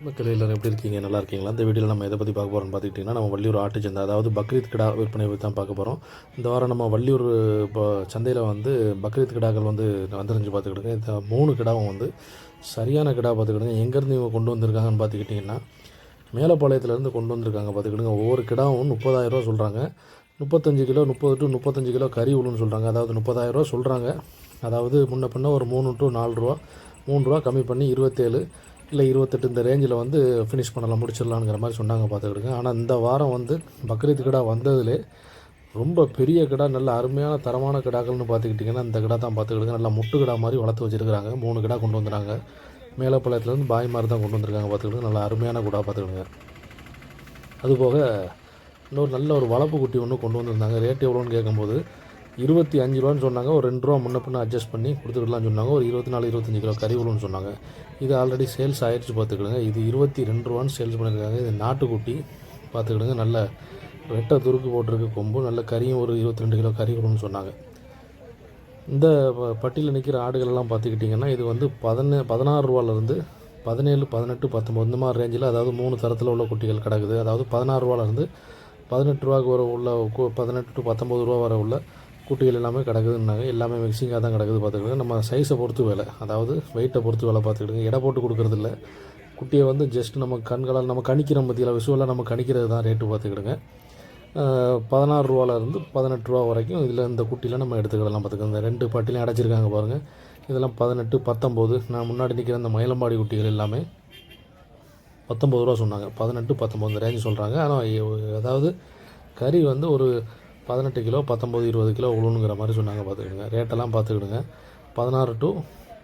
மக்கள் எல்லோரும் எப்படி இருக்கீங்க? நல்லா இருக்கீங்களா? இந்த வீடியோவில் நம்ம எதை பற்றி பார்க்க போகிறோம்னு பார்த்துக்கிட்டிங்கன்னா நம்ம வள்ளியூர் ஆட்டு சந்தை அதாவது பக்ரீத் கிடா விற்பனை பற்றி தான் பார்க்க போகிறோம் இந்த வாரம் நம்ம வள்ளியூர் இப்போ சந்தையில் வந்து பக்ரீத் கிடாக்கள் வந்து வந்துருந்து பார்த்துக்கிடுங்க இந்த மூணு கிடாவும் வந்து சரியான கிடா பார்த்துக்கிடுங்க எங்கேருந்து இவங்க கொண்டு வந்திருக்காங்கன்னு பார்த்துக்கிட்டிங்கன்னா மேலப்பாளையத்துலேருந்து கொண்டு வந்திருக்காங்க பார்த்துக்கிட்டுங்க. ஒவ்வொரு கிடாவும் முப்பதாயிரரூவா சொல்கிறாங்க முப்பத்தஞ்சு கிலோ முப்பது டு முப்பத்தஞ்சு கிலோ கறி உளுன்னு சொல்கிறாங்க அதாவது முப்பதாயிரரூவா சொல்கிறாங்க அதாவது முன்ன பின்ன ஒரு மூணு டு நாலு ரூபா மூணு ரூபா கம்மி பண்ணி இருபத்தேழு இல்லை இருபத்தெட்டு இந்த ரேஞ்சில் வந்து ஃபினிஷ் பண்ணலாம் முடிச்சிடலாங்கிற மாதிரி சொன்னாங்க பார்த்துக்கிடுங்க. ஆனால் இந்த வாரம் வந்து பக்ரீத் கிடா வந்ததுலே ரொம்ப பெரிய கிடா நல்ல அருமையான தரமான கிடாக்கள்னு பார்த்துக்கிட்டிங்கன்னா இந்த கிடா தான் பார்த்துக்கிடுங்க. நல்லா முட்டு கிடா மாதிரி வளர்த்து வச்சுருக்காங்க மூணு கிடா கொண்டு வந்துடுறாங்க மேலப்பாளையத்துலேருந்து பாய் மாதிரி தான் கொண்டு வந்திருக்காங்க பார்த்துக்கிடுங்க. நல்லா அருமையான குடா பார்த்துக்கிடுங்க. அதுபோக இன்னொரு நல்ல ஒரு வளர்ப்பு குட்டி ஒன்று கொண்டு வந்திருந்தாங்க. ரேட் எவ்வளோன்னு கேட்கும்போது இருபத்தி அஞ்சு ரூபான்னு சொன்னாங்க. ஒரு ரெண்டு ரூபா முன்ன பின்ன அட்ஜஸ்ட் பண்ணி கொடுத்துக்கலாம்னு சொன்னாங்க. ஒரு இருபத்தி நாலு இருபத்தஞ்சு கிலோ கறி சொன்னாங்க. இது ஆல்ரெடி சேல்ஸ் ஆயிடுச்சு பார்த்துக்கிடுங்க இது இருபத்தி ரெண்டு ரூபான்னு சேல்ஸ் பண்ணியிருக்காங்க இது நாட்டுக்குட்டி பார்த்துக்கிடுங்க நல்ல வெட்டை துருக்கு போட்டிருக்கு கொம்பு. நல்ல கறியும் ஒரு இருபத்தி ரெண்டு கிலோ கறி சொன்னாங்க. இந்த ப- பட்டியலில் நிற்கிற ஆடுகள் எல்லாம் பார்த்துக்கிட்டிங்கன்னா இது வந்து பதினே பதினாறு ரூபாலேருந்து பதினேழு பதினெட்டு பத்தொம்பது இந்த மாதிரி ரேஞ்சில் அதாவது மூணு தரத்தில் உள்ள குட்டிகள் கிடக்குது. அதாவது பதினாறு ரூபாலேருந்து பதினெட்டு ரூபாய்க்கு வர உள்ள பதினெட்டு டு பத்தொம்பது ரூபா வர உள்ள குட்டிகள் எல்லாமே கிடக்குதுன்னாங்க. எல்லாமே மிக்சிங்காக தான் கிடக்குது பார்த்துக்கிடுங்க. நம்ம சைஸை பொறுத்து வேலை. அதாவது வெயிட்டை பொறுத்து வேலை பார்த்துக்கிடுங்க. எடை போட்டு கொடுக்குறதில்ல. குட்டியை வந்து ஜஸ்ட் நம்ம கண்களால் நம்ம கணிக்கிறோம் பற்றியில் விஷுவலாக நம்ம கணிக்கிறது தான் ரேட்டு பார்த்துக்கிடுங்க. பதினாறு ரூபாலேருந்து பதினெட்டு ரூபா வரைக்கும் இதில் இந்த குட்டியில் நம்ம எடுத்துக்கிடலாம் பார்த்துக்கோங்க. இந்த ரெண்டு பட்டிலையும் அடைச்சிருக்காங்க பாருங்கள் இதெல்லாம் பதினெட்டு பத்தொம்போது. நான் முன்னாடி நிற்கிற அந்த மயிலம்பாடி குட்டிகள் எல்லாமே பத்தொம்பது ரூபா சொன்னாங்க. பதினெட்டு பத்தொம்பது ரேஞ்சு சொல்கிறாங்க ஆனால் அதாவது கறி வந்து ஒரு பதினெட்டு கிலோ பத்தொம்போது இருபது கிலோ உழுணுங்கிற மாதிரி சொன்னாங்க பார்த்துக்கிடுங்க. ரேட்டெல்லாம் பார்த்துக்கிடுங்க. பதினாறு டு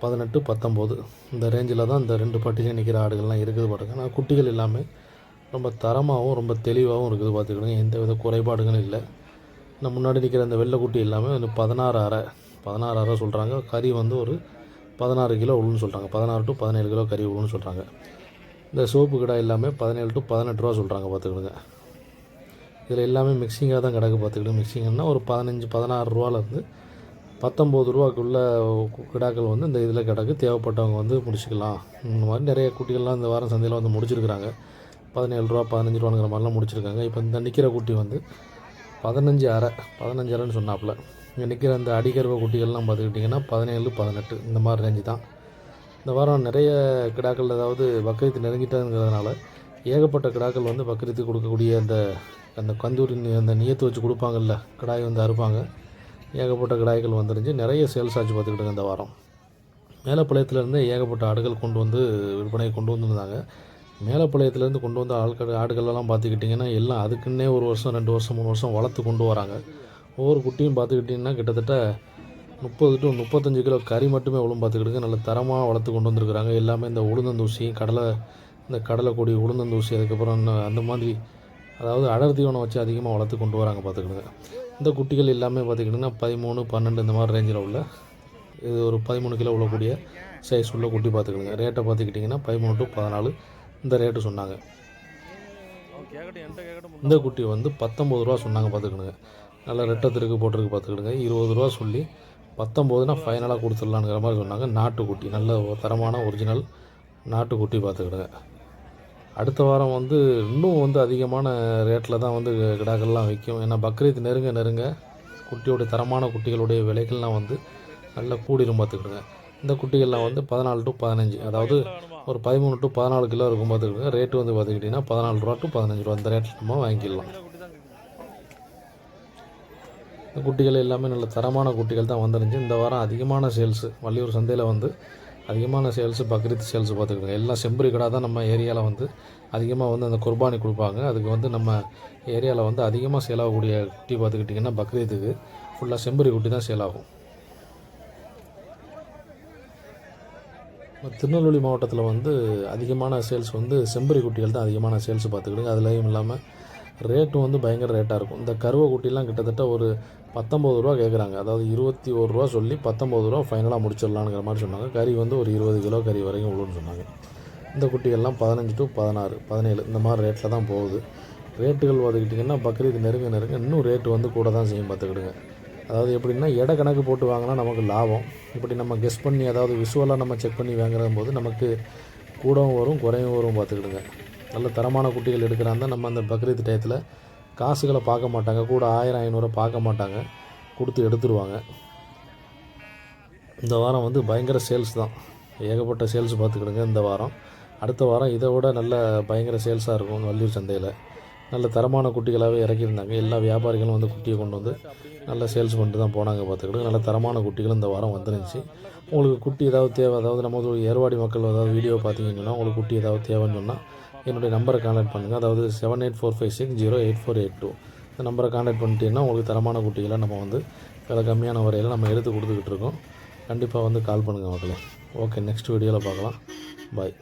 பதினெட்டு பத்தொம்போது இந்த ரேஞ்சில் தான் இந்த ரெண்டு பட்டிலையும் நிற்கிற ஆடுகள்லாம் இருக்குது பாருங்கள் ஆனால் குட்டிகள் எல்லாமே ரொம்ப தரமாகவும் ரொம்ப தெளிவாகவும் இருக்குது பார்த்துக்கிடுங்க. எந்த வித குறைபாடுகளும் இல்லை. இந்த முன்னாடி நிற்கிற அந்த வெள்ளைக்குட்டி எல்லாமே வந்து பதினாறு அரை பதினாறு அரை சொல்கிறாங்க கறி வந்து ஒரு பதினாறு கிலோ உளுன்னு சொல்கிறாங்க பதினாறு டு பதினேழு கிலோ கறி உழுன்னு சொல்கிறாங்க இந்த சோப்பு கடை எல்லாமே பதினேழு டு பதினெட்டு ரூபா சொல்கிறாங்க பார்த்துக்கிடுங்க. இதில் எல்லாமே மிக்சிங்காக தான் கிடக்கு பார்த்துக்கிட்டு. மிக்சிங்கன்னா ஒரு பதினஞ்சு பதினாறு ரூபாலேருந்து பத்தொம்போது ரூபாக்குள்ள கிடாக்கள் வந்து இந்த இதில் கிடக்கு. தேவைப்பட்டவங்க வந்து முடிச்சுக்கலாம். இந்த மாதிரி நிறைய குட்டிகள்லாம் இந்த வாரம் சந்தையில் வந்து முடிச்சிருக்கிறாங்க. பதினேழு ரூபா பதினஞ்சு ரூபாங்கிற மாதிரிலாம் முடிச்சிருக்காங்க. இப்போ இந்த நிற்கிற குட்டி வந்து பதினஞ்சு அரை பதினஞ்சு அரைன்னு சொன்னாப்புல. இங்கே நிற்கிற அந்த அடிக்கருவ குட்டிகள்லாம் பார்த்துக்கிட்டிங்கன்னா பதினேழு பதினெட்டு இந்த மாதிரி ரேஞ்சு தான். இந்த வாரம் நிறைய கிடாக்கள் அதாவது பக்ரீத் நெருங்கிட்டதுங்கிறதுனால ஏகப்பட்ட கிடாக்கள் வந்து பக்ரீத்துக்கு கொடுக்கக்கூடிய அந்த அந்த கந்தூரி அந்த நியத்து வச்சு கொடுப்பாங்கல்ல கடாய் வந்து அறுப்பாங்க. ஏகப்பட்ட கடாய்கள் வந்துருந்துச்சு. நிறைய சேல்ஸ் ஆச்சு பார்த்துக்கிட்டுங்க இந்த வாரம். மேலப்பாளையத்துலேருந்து ஏகப்பட்ட ஆடுகள் கொண்டு வந்து விற்பனை கொண்டு வந்திருந்தாங்க. மேலப்பாளையத்துலேருந்து கொண்டு வந்த ஆட்கள் ஆடுகளெல்லாம் பார்த்துக்கிட்டிங்கன்னா எல்லாம் அதுக்குன்னே ஒரு வருஷம் ரெண்டு வருஷம் மூணு வருஷம் வளர்த்து கொண்டு வராங்க. ஒவ்வொரு குட்டியும் பார்த்துக்கிட்டிங்கன்னா கிட்டத்தட்ட முப்பது டு முப்பத்தஞ்சு கிலோ கறி மட்டுமே உளும் பார்த்துக்கிட்டு நல்ல தரமாக வளர்த்து கொண்டு வந்திருக்கிறாங்க. எல்லாமே இந்த உளுந்தந்தூசி கடலை இந்த கடலை கொடி உளுந்தந்தூசி அதுக்கப்புறம் அந்த மாதிரி அதாவது அடர் தீவனம் வச்சு அதிகமாக வளர்த்து கொண்டு வராங்க பார்த்துக்கிடுங்க. இந்த குட்டிகள் எல்லாமே பார்த்துக்கிட்டிங்கன்னா பதிமூணு பன்னெண்டு இந்த மாதிரி ரேஞ்சில் உள்ள இது ஒரு பதிமூணு கிலோ உள்ளக்கூடிய சைஸ் உள்ள குட்டி பார்த்துக்கிடுங்க. ரேட்டை பார்த்துக்கிட்டிங்கன்னா பதிமூணு டு பதினாலு இந்த ரேட்டு சொன்னாங்க. இந்த குட்டி வந்து பத்தொம்பது ரூபா சொன்னாங்க பார்த்துக்கிடுங்க. நல்லா ரெட்டத்திற்கு போட்டிருக்கு பார்த்துக்கிடுங்க. இருபது ரூபா சொல்லி பத்தொம்போதுனா ஃபைனலாக கொடுத்துடலாங்கிற மாதிரி சொன்னாங்க. நாட்டுக்குட்டி நல்ல ஒரு தரமான ஒரிஜினல் நாட்டுக்குட்டி பார்த்துக்கிடுங்க. அடுத்த வாரம் வந்து இன்னும் வந்து அதிகமான ரேட்டில் தான் வந்து கிடாக்கள்லாம் விற்கும். ஏன்னா பக்ரீத் நெருங்க நெருங்க குட்டியோடைய தரமான குட்டிகளுடைய விலைகள்லாம் வந்து நல்லா கூடிரும் பார்த்துக்கிடுங்க இந்த குட்டிகள்லாம் வந்து பதினாலு டு பதினஞ்சு அதாவது ஒரு பதிமூணு டு பதினாலு கிலோ இருக்கும் பார்த்துக்கிடுங்க ரேட்டு வந்து பார்த்துக்கிட்டிங்கன்னா பதினாலு ரூபா டு பதினஞ்சு ரூபா. அந்த ரேட்டில் நம்ம வாங்கிக்கலாம் இந்த குட்டிகள் எல்லாமே நல்ல தரமான குட்டிகள் தான் வந்துருந்துச்சு. இந்த வாரம் அதிகமான சேல்ஸு. வள்ளியூர் சந்தையில் வந்து அதிகமான சேல்ஸு பக்ரீத் சேல்ஸ் பார்த்துக்கிடுங்க. எல்லாம் செம்பரி கடை தான் நம்ம ஏரியாவில் வந்து அதிகமாக வந்து அந்த குர்பானி கொடுப்பாங்க. அதுக்கு வந்து நம்ம ஏரியாவில் வந்து அதிகமாக சேல் ஆகக்கூடிய குட்டி பார்த்துக்கிட்டிங்கன்னா பக்ரீத்துக்கு ஃபுல்லாக செம்பரி குட்டி தான் சேல் ஆகும். திருநெல்வேலி மாவட்டத்தில் வந்து அதிகமான சேல்ஸ் வந்து செம்பரி குட்டிகள் தான் அதிகமான சேல்ஸ் பார்த்துக்கிடுங்க. அதுலேயும் இல்லாமல் ரேட்டும் வந்து பயங்கர ரேட்டாக இருக்கும். இந்த கருவை குட்டிலாம் கிட்டத்தட்ட ஒரு பத்தொம்பது ரூபா கேட்குறாங்க அதாவது இருபத்தி ஒரு ரூபா சொல்லி பத்தொம்பது ரூபா ஃபைனலாக முடிச்சிடலாங்கிற மாதிரி சொன்னாங்க. கறி வந்து ஒரு இருபது கிலோ கறி வரைக்கும் உள்ளுன்னு சொன்னாங்க. இந்த குட்டிகள்லாம் பதினஞ்சு டு பதினாறு பதினேழு இந்த மாதிரி ரேட்டில் தான் போகுது. ரேட்டுகள் பார்த்துக்கிட்டிங்கன்னா பக்ரீத் நெருங்க நெருங்க இன்னும் ரேட்டு வந்து கூட தான் செய்யும் பார்த்துக்கிடுங்க. அதாவது எப்படின்னா எடை கணக்கு போட்டு வாங்கினா நமக்கு லாபம். இப்படி நம்ம கெஸ் பண்ணி அதாவது விஷுவலாக நம்ம செக் பண்ணி வாங்குற போது நமக்கு கூடவும் வரும் குறையும் வரும் பார்த்துக்கிடுங்க. நல்ல தரமான குட்டிகள் எடுக்கிறாங்க. நம்ம அந்த பக்ரீத் டயத்தில் காசுகளை பார்க்க மாட்டாங்க. கூட ஆயிரம் ஐநூறு பார்க்க மாட்டாங்க. கொடுத்து எடுத்துருவாங்க. இந்த வாரம் வந்து பயங்கர சேல்ஸ் தான். ஏகப்பட்ட சேல்ஸ் பார்த்துக்கிடுங்க இந்த வாரம். அடுத்த வாரம் இதை விட நல்ல பயங்கர சேல்ஸாக இருக்கும் வள்ளியூர் சந்தையில். நல்ல தரமான குட்டிகளாகவே இறக்கியிருந்தாங்க. எல்லா வியாபாரிகளும் வந்து குட்டியை கொண்டு வந்து நல்ல சேல்ஸ் பண்ணிட்டு தான் போனாங்க பார்த்துக்கிட்டு நல்ல தரமான குட்டிகள் இந்த வாரம் வந்துருந்துச்சு. உங்களுக்கு குட்டி ஏதாவது தேவை அதாவது நம்ம ஏர்வாடி மக்கள் ஏதாவது வீடியோ பார்த்தீங்கன்னா உங்களுக்கு குட்டி ஏதாவது தேவைன்னு சொன்னால் என்னுடைய நம்பரை காண்டாக்ட் பண்ணுங்கள் அதாவது seven eight four five six zero eight four eight two இந்த நம்பரை காண்டாக்ட் பண்ணிட்டீங்கன்னா உங்களுக்கு தரமான குட்டிகளை நம்ம வந்து விலை கம்மியான வரையில் நம்ம எடுத்து கொடுத்துக்கிட்டு இருக்கோம். கண்டிப்பாக வந்து கால் பண்ணுங்கள் மக்களே. ஓகே நெக்ஸ்ட் வீடியோவில் பார்க்கலாம். பாய்